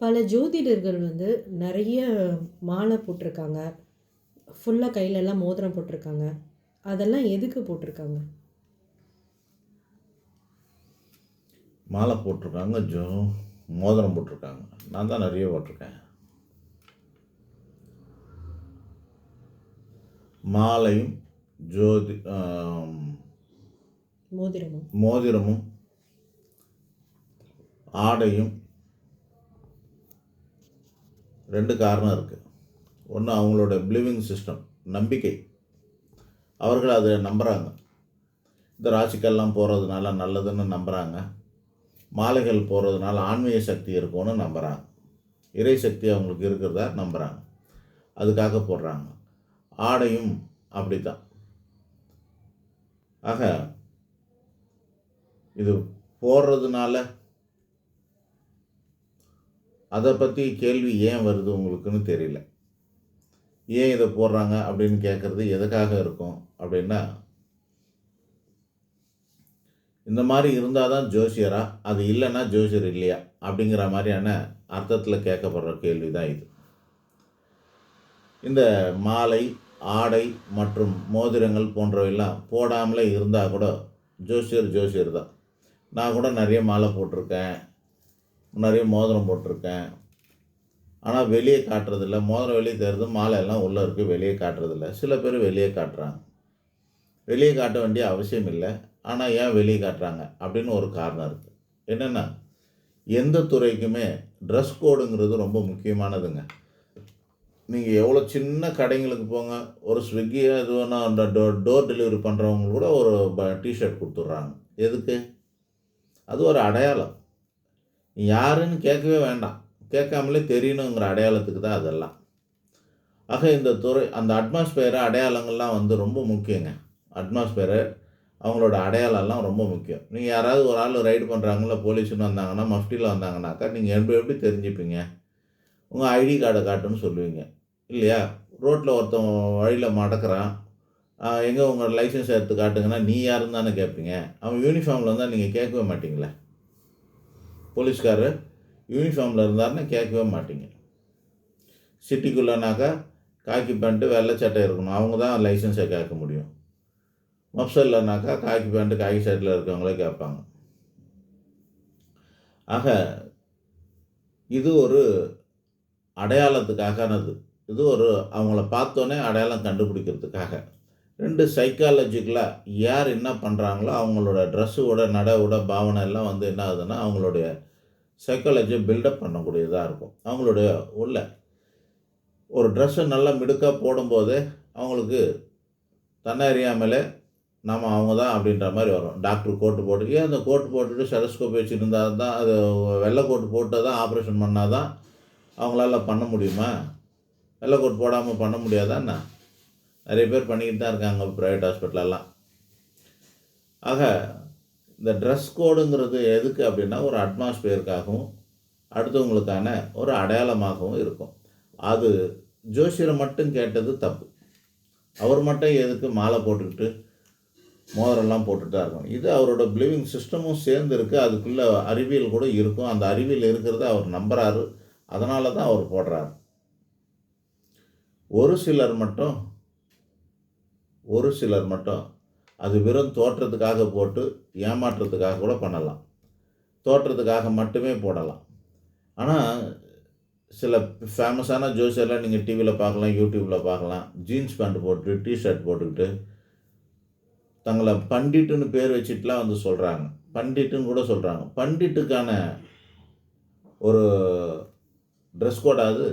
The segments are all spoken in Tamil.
பல ஜோதிடர்கள் வந்து நிறைய மாலை போட்டிருக்காங்க. ஃபுல்லாக கையிலலாம் மோதிரம் போட்டிருக்காங்க. அதெல்லாம் எதுக்கு போட்டிருக்காங்க? மாலை போட்டிருக்காங்க ஜோ மோதிரம் போட்டிருக்காங்க. நான் தான் நிறைய போட்டிருக்கேன். மாலையும் ஜோதி மோதிரமும். மோதிரமும் ஆடையும் ரெண்டு காரணம் இருக்குது ஒன்று அவங்களோட பிலீவிங் சிஸ்டம் நம்பிக்கை. அவர்கள் அதை நம்புகிறாங்க இந்த ராசிக்கெல்லாம் போகிறதுனால நல்லதுன்னு நம்புகிறாங்க மாலைகள் போகிறதுனால ஆன்மீக சக்தி இருக்கும்னு நம்புகிறாங்க இறை சக்தி அவங்களுக்கு இருக்கிறதா நம்புகிறாங்க அதுக்காக போடுறாங்க. ஆடையும் அப்படி தான் ஆக இது போடுறதுனால அதை பற்றி கேள்வி ஏன் வருது உங்களுக்குன்னு தெரியல. ஏன் இதை போடுறாங்க அப்படின்னு கேட்குறது எதுக்காக இருக்கும் அப்படின்னா இந்த மாதிரி இருந்தால் தான் ஜோசியரா அது இல்லைன்னா ஜோசியர் இல்லையா அப்படிங்கிற மாதிரியான அர்த்தத்தில் கேட்கப்படுற கேள்வி தான் இது. இந்த மாலை ஆடை மற்றும் மோதிரங்கள் போன்றவையெல்லாம் போடாமலே இருந்தால் கூட ஜோசியர் ஜோசியர் தான். நான் கூட நிறைய மாலை போட்டிருக்கேன். முன்னாடியே மோதிரம் போட்டிருக்கேன். ஆனால் வெளியே காட்டுறதில்ல. மோதிரம் வெளியே தருது மாலை எல்லாம் உள்ளே இருக்குது வெளியே காட்டுறதில்ல. சில பேர் வெளியே காட்டுறாங்க. வெளியே காட்ட வேண்டிய அவசியம் இல்லை. ஆனால் ஏன் வெளியே காட்டுறாங்க? அப்படின்னு ஒரு காரணம் இருக்குது என்னென்னா எந்த துறைக்குமே ட்ரெஸ் கோடுங்கிறது ரொம்ப முக்கியமானதுங்க. நீங்கள் எவ்வளோ சின்ன கடைங்களுக்கு போங்க ஒரு ஸ்விக்கியாக இது அந்த டோ டோர் டெலிவரி பண்ணுறவங்க கூட ஒரு டிஷர்ட் கொடுத்துட்றாங்க. எதுக்கு? அது ஒரு அடையாளம். யாருன்னு கேட்கவே வேண்டாம். கேட்காமலே தெரியணுங்கிற அடையாளத்துக்கு தான் அதெல்லாம். ஆக இந்த துறை அந்த அட்மாஸ்பியரை அடையாளங்கள்லாம் வந்து ரொம்ப முக்கியங்க. அட்மாஸ்பியரு அவங்களோட அடையாளம்லாம் ரொம்ப முக்கியம். நீங்கள் யாராவது ஒரு ஆள் ரைடு பண்ணுறாங்களோ போலீஸ்னு வந்தாங்கன்னா மஃப்டியில் வந்தாங்கனாக்கா நீங்கள் எப்படி எப்படி தெரிஞ்சுப்பீங்க? உங்கள் ஐடி கார்டை காட்டுன்னு சொல்லுவீங்க. இல்லையா? ரோட்டில் ஒருத்தன் வழியில் மடக்கிறான். எங்கே உங்கள் லைசன்ஸ் எடுத்து காட்டுங்கன்னா நீ யாருன்னு தானே கேட்பீங்க. அவன் யூனிஃபார்மில் இருந்தால் நீங்கள் கேட்கவே மாட்டிங்களே. போலீஸ்காரர் யூனிஃபார்மில் இருந்தாருன்னா கேட்கவே மாட்டீங்க. சிட்டிக்குள்ளனாக்கா காக்கி பேண்ட்டு வெள்ளை சட்டை இருக்கணும். அவங்க தான் லைசன்ஸை கேட்க முடியும். மப்சல்லனாக்கா காக்கி பேண்ட்டு காக்கி சட்டில் இருக்கவங்களே கேட்பாங்க. ஆக இது ஒரு அடையாளத்துக்காகனது. இது ஒரு அவங்கள பார்த்தோன்னே அடையாளம் கண்டுபிடிக்கிறதுக்காக. ரெண்டு சைக்காலஜிக்கலாக யார் என்ன பண்ணுறாங்களோ அவங்களோட ட்ரெஸ்ஸோட நடவோட பாவனை எல்லாம் வந்து என்ன ஆகுதுன்னா அவங்களுடைய சைக்காலஜியை பில்டப் பண்ணக்கூடியதாக இருக்கும். அவங்களுடைய உள்ள ஒரு ட்ரெஸ்ஸை நல்லா மிடுக்காக போடும்போது அவங்களுக்கு தன்னை அறியாமலே நாம் அவங்க தான் அப்படின்ற மாதிரி வரும். டாக்டர் கோட்டு போட்டு ஏன் அந்த கோட்டு போட்டுட்டு செலஸ்கோப் வச்சுருந்தா தான் அது வெள்ளை கோட்டு போட்டால் தான் ஆப்ரேஷன் பண்ணால் தான் அவங்களால பண்ண முடியுமா? வெள்ளை கோட் போடாமல் பண்ண முடியாதா என்ன? நிறைய பேர் பண்ணிக்கிட்டு தான் இருக்காங்க ப்ரைவேட் ஹாஸ்பிட்டலெல்லாம் ஆக இந்த ட்ரெஸ் கோடுங்கிறது எதுக்கு அப்படின்னா ஒரு அட்மாஸ்பியருக்காகவும் அடுத்தவங்களுக்கான ஒரு அடையாளமாகவும் இருக்கும். அது ஜோசியரை மட்டும் கேட்டது தப்பு. அவர் மட்டும் எதுக்கு மாலை போட்டுக்கிட்டு மோதிரம்லாம் போட்டுட்டு தான் இருக்கணும். இது அவரோட பிலீவிங் சிஸ்டமும் சேர்ந்து இருக்குது அதுக்குள்ளே அறிவியல் கூட இருக்கும். அந்த அறிவியல் இருக்கிறத அவர் நம்புகிறாரு அதனால தான் அவர் போடுறாரு. ஒரு சிலர் மட்டும் ஒரு சிலர் மட்டும் அது வெறும் தோற்றத்துக்காக போட்டு ஏமாற்றுறதுக்காக கூட பண்ணலாம். தோற்றத்துக்காக மட்டுமே போடலாம். ஆனால் சில ஃபேமஸான ஜோசியர்லாம் நீங்கள் டிவியில் பார்க்கலாம் யூடியூப்பில் பார்க்கலாம் ஜீன்ஸ் பேண்ட் போட்டு டிஷர்ட் போட்டுக்கிட்டு தங்களை பண்டிட்டுன்னு பேர் வச்சுட்டுலாம் வந்து சொல்கிறாங்க பண்டிட்டுன்னு கூட சொல்கிறாங்க பண்டிட்டுக்கான ஒரு ட்ரெஸ் கோடாவது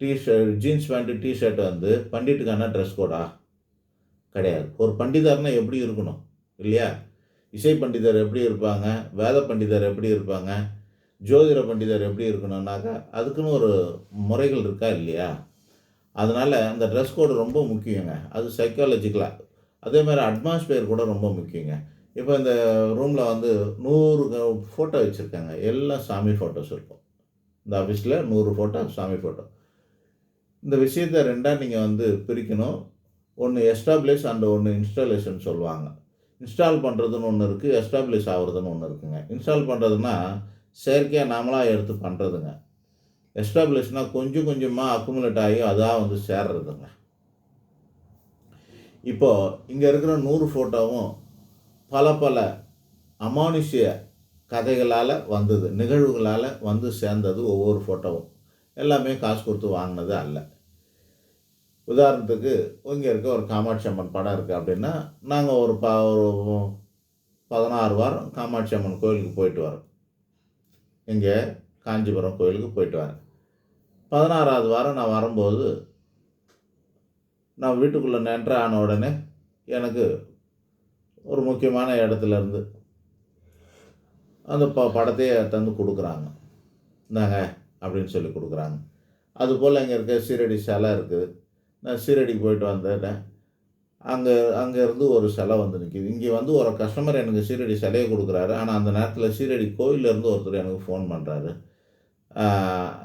டிஷர்ட் ஜீன்ஸ் பேண்ட்டு டிஷர்ட் வந்து பண்டிட்டுக்கான ட்ரெஸ் கோடா கிடையாது. ஒரு பண்டிதர்னா எப்படி இருக்கணும்? இல்லையா? இசை பண்டிதர் எப்படி இருப்பாங்க? வேத பண்டிதர் எப்படி இருப்பாங்க? ஜோதிட பண்டிதர் எப்படி இருக்கணும்னாக்கா அதுக்குன்னு ஒரு முறைகள் இருக்கா இல்லையா? அதனால் அந்த ட்ரெஸ் கோடு ரொம்ப முக்கியங்க. அது சைக்காலஜிக்கலாக அதே மாதிரி அட்மாஸ்பியர் கூட ரொம்ப முக்கியங்க. இப்போ இந்த ரூமில் வந்து நூறு ஃபோட்டோ வச்சுருக்காங்க. எல்லாம் சாமி ஃபோட்டோஸ் இருக்கும். இந்த ஆஃபீஸில் நூறு ஃபோட்டோ சாமி ஃபோட்டோ இந்த விஷயத்தை ரெண்டாக நீங்கள் வந்து பிரிக்கணும். ஒன்று எஸ்டாப்ளிஷ் அண்ட் ஒன்று இன்ஸ்டாலேஷன் சொல்லுவாங்க. இன்ஸ்டால் பண்ணுறதுன்னு ஒன்று இருக்குது எஸ்டாப்ளிஷ் ஆகுறதுன்னு ஒன்று இருக்குங்க. இன்ஸ்டால் பண்ணுறதுனா செயற்கையாக நாமளாக எடுத்து பண்ணுறதுங்க எஸ்டாப்ளிஷ்னால் கொஞ்சம் கொஞ்சமாக அக்குமுலேட் ஆகி அதாக வந்து சேர்றதுங்க. இப்போது இங்கே இருக்கிற நூறு ஃபோட்டோவும் பல பல அமானுஷ்ய கதைகளால் வந்தது நிகழ்வுகளால் வந்து சேர்ந்தது ஒவ்வொரு ஃபோட்டோவும் எல்லாமே காசு கொடுத்து வாங்கினது அல்ல. உதாரணத்துக்கு இங்கே இருக்க ஒரு காமாட்சி அம்மன் படம் இருக்குது அப்படின்னா நாங்கள் ஒரு ப ஒரு பதினாறு வாரம் காமாட்சி அம்மன் கோயிலுக்கு போயிட்டு வரோம். இங்கே காஞ்சிபுரம் கோயிலுக்கு போயிட்டு வரேன். பதினாறாவது வாரம் நான் வரும்போது நான் வீட்டுக்குள்ளே நென்ற ஆன உடனே எனக்கு ஒரு முக்கியமான இடத்துல இருந்து அந்த ப படத்தையே தந்து கொடுக்குறாங்க. இந்தாங்க அப்படின்னு சொல்லி கொடுக்குறாங்க. அதுபோல் இங்கே இருக்க சீரடி சிலை இருக்குது. நான் சீரடி போயிட்டு வந்துட்டேன் அங்கே அங்கேருந்து ஒரு சிலை வந்து நிற்கிது இங்கே வந்து ஒரு கஸ்டமர் எனக்கு சீரடி சிலையை கொடுக்குறாரு. ஆனால் அந்த நேரத்தில் சீரடி கோயிலேருந்து ஒருத்தர் எனக்கு ஃபோன் பண்ணுறாரு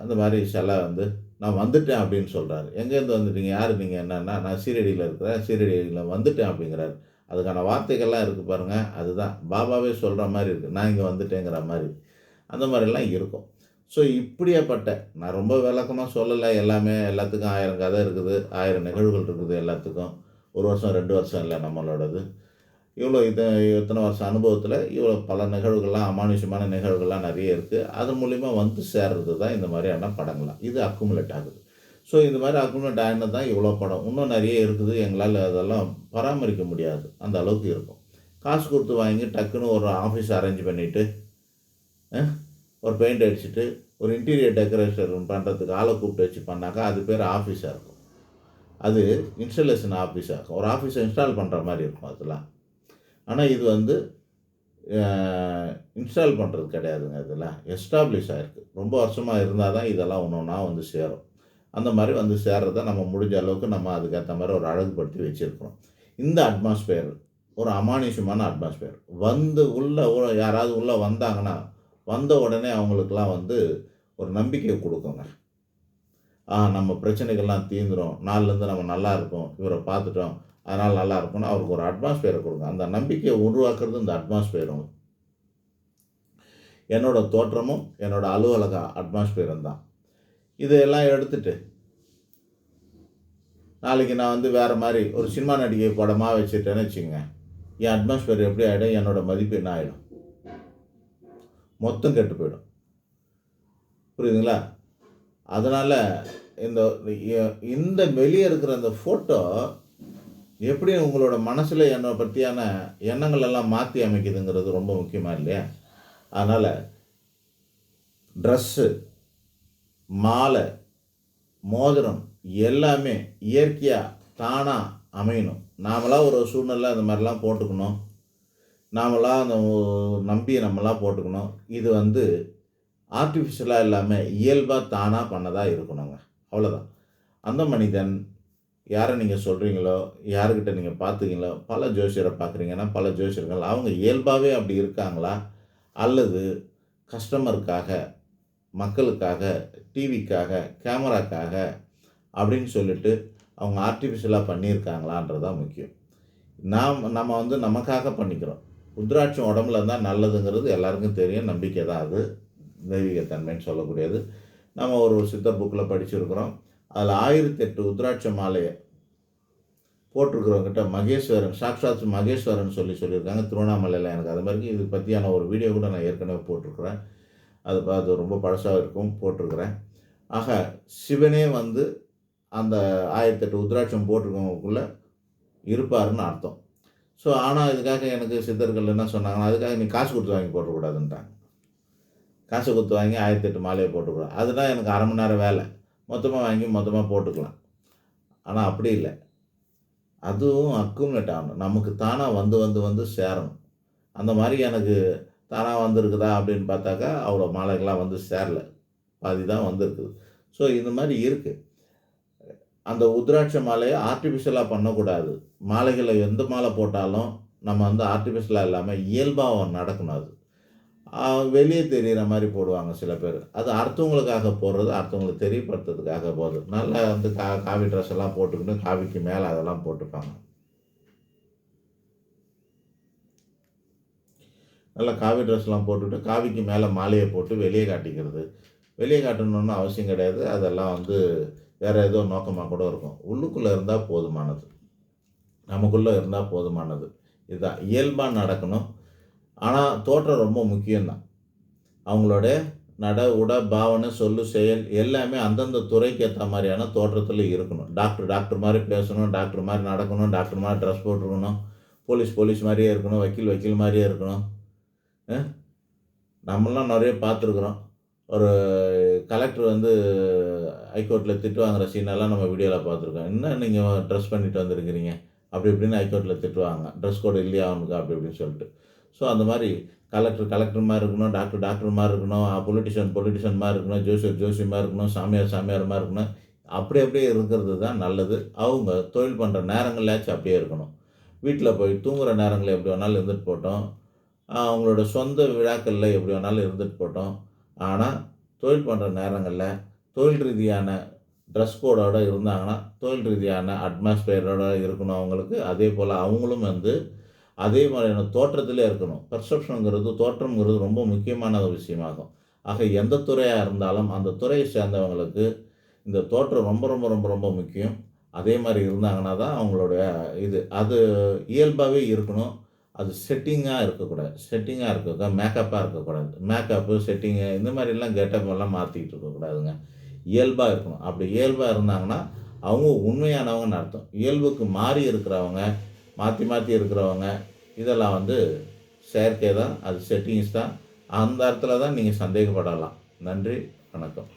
இந்த மாதிரி சிலை வந்து நான் வந்துட்டேன் அப்படின்னு சொல்கிறாரு எங்கேருந்து வந்துட்டீங்க? யார் நீங்கள் என்னன்னா நான் சீரடியில் இருக்கிறேன். சீரடியில் வந்துட்டேன் அப்படிங்கிறாரு. அதுக்கான வார்த்தைகள்லாம் இருக்குது பாருங்கள் அதுதான். பாபாவே சொல்கிற மாதிரி இருக்குது நான் இங்கே வந்துட்டேங்கிற மாதிரி. அந்த மாதிரிலாம் இருக்கும். ஸோ இப்படியாப்பட்ட நான் ரொம்ப விளக்கமாக சொல்லலை எல்லாமே எல்லாத்துக்கும் ஆயிரம் கதை இருக்குது ஆயிரம் நிகழ்வுகள் இருக்குது எல்லாத்துக்கும். ஒரு வருஷம் ரெண்டு வருஷம் இல்லை நம்மளோடது. இவ்வளோ இது இத்தனை வருஷம் அனுபவத்தில் இவ்வளோ பல நிகழ்வுகள்லாம் அமானுஷமான நிகழ்வுகள்லாம் நிறைய இருக்குது அதன் மூலிமா வந்து சேர்றது தான் இந்த மாதிரியான படங்கள்லாம். இது அக்குமுலேட் ஆகுது. ஸோ இந்த மாதிரி அக்குமுலேட் ஆகினது தான் இவ்வளோ படம். இன்னும் நிறைய இருக்குது எங்களால் அதெல்லாம் பராமரிக்க முடியாது. அந்த அளவுக்கு இருக்கும். காசு கொடுத்து வாங்கி டக்குன்னு ஒரு ஆஃபீஸ் அரேஞ்ச் பண்ணிவிட்டு ஒரு பெயிண்ட் அடிச்சுட்டு ஒரு இன்டீரியர் டெக்கரேஷன் பண்ணுறதுக்கு ஆளை கூப்பிட்டு வச்சு பண்ணாக்கா அது பேர் ஆஃபீஸாக இருக்கும். அது இன்ஸ்டலேஷன் ஆஃபீஸாக இருக்கும். ஒரு ஆஃபீஸை இன்ஸ்டால் பண்ணுற மாதிரி இருக்கும் அதெல்லாம் ஆனால் இது வந்து இன்ஸ்டால் பண்ணுறது கிடையாதுங்க இதெல்லாம் எஸ்டாப்ளிஷ் ஆகிருக்கு ரொம்ப வருஷமாக இருந்தால் தான் இதெல்லாம் ஒன்று ஒன்றா வந்து சேரும். அந்த மாதிரி வந்து சேர்றத நம்ம முடிஞ்ச அளவுக்கு நம்ம அதுக்கேற்ற மாதிரி ஒரு அழகுபடுத்தி வச்சுருக்கிறோம் இந்த அட்மாஸ்பியர் ஒரு அமானுஷமான அட்மாஸ்பியர் வந்து உள்ளே யாராவது உள்ளே வந்தாங்கன்னா வந்த உடனே அவங்களுக்கெல்லாம் வந்து ஒரு நம்பிக்கையை கொடுக்குங்க. ஆ நம்ம பிரச்சனைகள்லாம் தீந்துடும் நாள்லேருந்து நம்ம நல்லா இருப்போம் இவரை பார்த்துட்டோம். அதனால் நல்லா இருக்கும்னு அவருக்கு ஒரு அட்மாஸ்பியரை கொடுங்க. அந்த நம்பிக்கையை உருவாக்குறது இந்த அட்மாஸ்பியரும் என்னோடய தோற்றமும் என்னோட அலுவலக அட்மாஸ்பியரும் தான். இதையெல்லாம் எடுத்துட்டு நாளைக்கு நான் வந்து வேறு மாதிரி ஒரு சினிமா நடிகை படமாக வச்சுட்டேன்னு வச்சுங்க என் அட்மாஸ்பியர் எப்படி ஆகிடும் என்னோடய மதிப்பு என்ன ஆகிடும் மொத்தம் கெட்டு போயிடும். புரியுதுங்களா? அதனால் இந்த இந்த வெளியே இருக்கிற அந்த ஃபோட்டோ எப்படி உங்களோட மனசில் என்னை பற்றியான எண்ணங்கள் எல்லாம் மாற்றி அமைக்குதுங்கிறது ரொம்ப முக்கியமாக இல்லையா? அதனால் ட்ரெஸ்ஸு மாலை மோதிரம் எல்லாமே இயற்கையாக தானாக அமையணும். நாமளாக ஒரு சூழ்நிலை அந்த மாதிரிலாம் போட்டுக்கணும். நாமளாக அந்த நம்பி நம்மளாம் போட்டுக்கணும். இது வந்து ஆர்டிஃபிஷியலாக இல்லாமல் இயல்பாக தானாக பண்ணதாக இருக்கணுங்க. அவ்வளோதான் அந்த மனிதன் யாரை நீங்கள் சொல்கிறீங்களோ யாருக்கிட்ட நீங்கள் பார்த்துக்கீங்களோ பல ஜோசியரை பார்க்குறீங்கன்னா பல ஜோசியர்கள் அவங்க இயல்பாகவே அப்படி இருக்காங்களா? அல்லது கஸ்டமருக்காக மக்களுக்காக டிவிக்காக கேமராக்காக அப்படின்னு சொல்லிட்டு அவங்க ஆர்டிஃபிஷியலாக பண்ணியிருக்காங்களான்றது தான் முக்கியம். நாம் நம்ம வந்து நமக்காக பண்ணிக்கிறோம். ருத்ராட்சம் உடம்புல இருந்தால் நல்லதுங்கிறது எல்லாருக்கும் தெரியும். நம்பிக்கை தான் அது. தெய்வீகத்தன்மைன்னு சொல்லக்கூடியது. நம்ம ஒரு சித்த புக்கில் படிச்சிருக்கிறோம். அதில் ஆயிரத்தி எட்டு உத்ராட்ச மாலையை போட்டிருக்கிறவங்கிட்ட மகேஸ்வரன் சாக்ஷாத் மகேஸ்வரன் சொல்லி சொல்லியிருக்காங்க. திருவண்ணாமலையில் எனக்கு அது மாதிரி இது பற்றியான ஒரு வீடியோ கூட நான் ஏற்கனவே போட்டிருக்கிறேன். அது அது ரொம்ப பழசாக இருக்கும். போட்டிருக்கிறேன். ஆக சிவனே வந்து அந்த ஆயிரத்தெட்டு உத்ராட்சம் போட்டிருக்கவங்களுக்குள்ளே இருப்பாருன்னு அர்த்தம். ஸோ ஆனால் இதுக்காக எனக்கு சித்தர்கள் என்ன சொன்னாங்கன்னா அதுக்காக நீ காசு கொடுத்து வாங்கி போட்டக்கூடாதுன்ட்டாங்க. காசு கொடுத்து வாங்கி ஆயிரத்தி எட்டு மாலையை போட்டுக்கூடாது. அதுதான் எனக்கு அரை மணி நேரம் வேலை. மொத்தமாக வாங்கி மொத்தமாக போட்டுக்கலாம். ஆனால் அப்படி இல்லை. அதுவும் அக்குமுலேட் ஆகணும் நமக்கு தானாக வந்து வந்து வந்து சேரணும். அந்த மாதிரி எனக்கு தானாக வந்திருக்குதா அப்படின்னு பார்த்தாக்கா அவ்வளோ மாலைகள்லாம் வந்து சேரல. பாதி தான் வந்திருக்குது. ஸோ இந்த மாதிரி இருக்குது அந்த உத்ராட்ச மாலையை ஆர்டிஃபிஷியலாக பண்ணக்கூடாது. மாலைகளை எந்த மாலை போட்டாலும் நம்ம வந்து ஆர்டிஃபிஷியலாக இல்லாமல் இயல்பாக நடக்கணும் அது. வெளியே தெரிகிற மாதிரி போடுவாங்க சில பேர். அது அடுத்தவங்களுக்காக போடுறது அடுத்தவங்களுக்கு தெரியப்படுத்துறதுக்காக போகுது நல்லா வந்து கா காவி ட்ரெஸ் எல்லாம் போட்டுக்கிட்டு காவிக்கு மேலே அதெல்லாம் போட்டுப்பாங்க. நல்லா காவி ட்ரெஸ்லாம் போட்டுட்டு காவிக்கு மேலே மாலையை போட்டு வெளியே காட்டிக்கிறது. வெளியே காட்டணும்னு அவசியம் கிடையாது. அதெல்லாம் வந்து வேறு ஏதோ நோக்கமாக கூட இருக்கும். உள்ளுக்குள்ளே இருந்தால் போதுமானது. நமக்குள்ளே இருந்தால் போதுமானது. இதுதான். இயல்பாக நடக்கணும். ஆனால் தோற்றம் ரொம்ப முக்கியம்தான். அவங்களோட நட உட பாவனை சொல்லு செயல் எல்லாமே அந்தந்த துறைக்கு ஏற்ற மாதிரியான தோற்றத்தில் இருக்கணும். டாக்டர் டாக்டர் மாதிரி பேசணும். டாக்டர் மாதிரி நடக்கணும். டாக்டர் மாதிரி ட்ரெஸ் போட்டிருக்கணும். போலீஸ் போலீஸ் மாதிரியே இருக்கணும். வக்கீல் வக்கீல் மாதிரியே இருக்கணும். நம்மளாம் நிறைய பார்த்துருக்குறோம். ஒரு கலெக்டர் வந்து ஹைகோர்ட்டில் திட்டு வாங்குற சீனெல்லாம் நம்ம வீடியோவில் பார்த்துருக்கோம். என்ன நீங்கள் ட்ரெஸ் பண்ணிட்டு வந்திருக்கிறீங்க? அப்படி இப்படின்னு ஹைகோர்ட்டில் திட்டுவாங்க. ட்ரெஸ் கோடு இல்லையா அவனுக்கு? அப்படி இப்படின்னு சொல்லிட்டு. ஸோ அந்த மாதிரி கலெக்டர் கலெக்டர் மாதிரி இருக்கணும் டாக்டர் டாக்டர் மாதிரி இருக்கணும் பொலிட்டிஷியன் பொலிட்டிஷியன் மாதிரி இருக்கணும் ஜோசியர் ஜோசி மாதிரி இருக்கணும் சாமியார் சாமியார் மாதிரி இருக்கணும். அப்படி அப்படியே இருக்கிறது தான் நல்லது. அவங்க தொழில் பண்ணுற நேரங்களாச்சும் அப்படியே இருக்கணும். வீட்டில் போய் தூங்குகிற நேரங்களில் எப்படி வேணாலும் இருந்துட்டு போட்டோம். அவங்களோட சொந்த விழாக்களில் எப்படி வேணாலும் இருந்துட்டு போட்டோம். ஆனால் தொழில் பண்ணுற நேரங்களில் தொழில் ரீதியான ட்ரெஸ் கோடோடு இருந்தாங்கன்னா தொழில் ரீதியான அட்மாஸ்பியரோட இருக்கணும் அவங்களுக்கு. அதே போல் அவங்களும் வந்து அதே மாதிரியான தோற்றத்திலே இருக்கணும். பெர்செப்ஷனுங்கிறது தோற்றம்ங்கிறது ரொம்ப முக்கியமான ஒரு விஷயமாகும். ஆக எந்த துறையாக இருந்தாலும் அந்த துறையை சேர்ந்தவங்களுக்கு இந்த தோற்றம் ரொம்ப ரொம்ப ரொம்ப ரொம்ப முக்கியம். அதே மாதிரி இருந்தாங்கன்னா தான் அவங்களுடைய இது. அது இயல்பாகவே இருக்கணும். அது செட்டிங்காக இருக்கக்கூடாது. செட்டிங்காக இருக்கக்கூடாது. மேக்கப்பாக இருக்கக்கூடாது. மேக்கப்பு செட்டிங்கு இந்த மாதிரிலாம் கெட்டப் எல்லாம் மாற்றிக்கிட்டு இருக்கக்கூடாதுங்க. இயல்பாக இருக்கணும். அப்படி இயல்பாக இருந்தாங்கன்னா அவங்க உண்மையானவங்கன்னு அர்த்தம். இயல்புக்கு மாறி இருக்கிறவங்க மாற்றி மாற்றி இருக்கிறவங்க இதெல்லாம் வந்து செயற்கை தான் அது செட்டிங்ஸ் தான். அந்த இடத்துல தான் நீங்கள் சந்தேகப்படலாம். நன்றி வணக்கம்.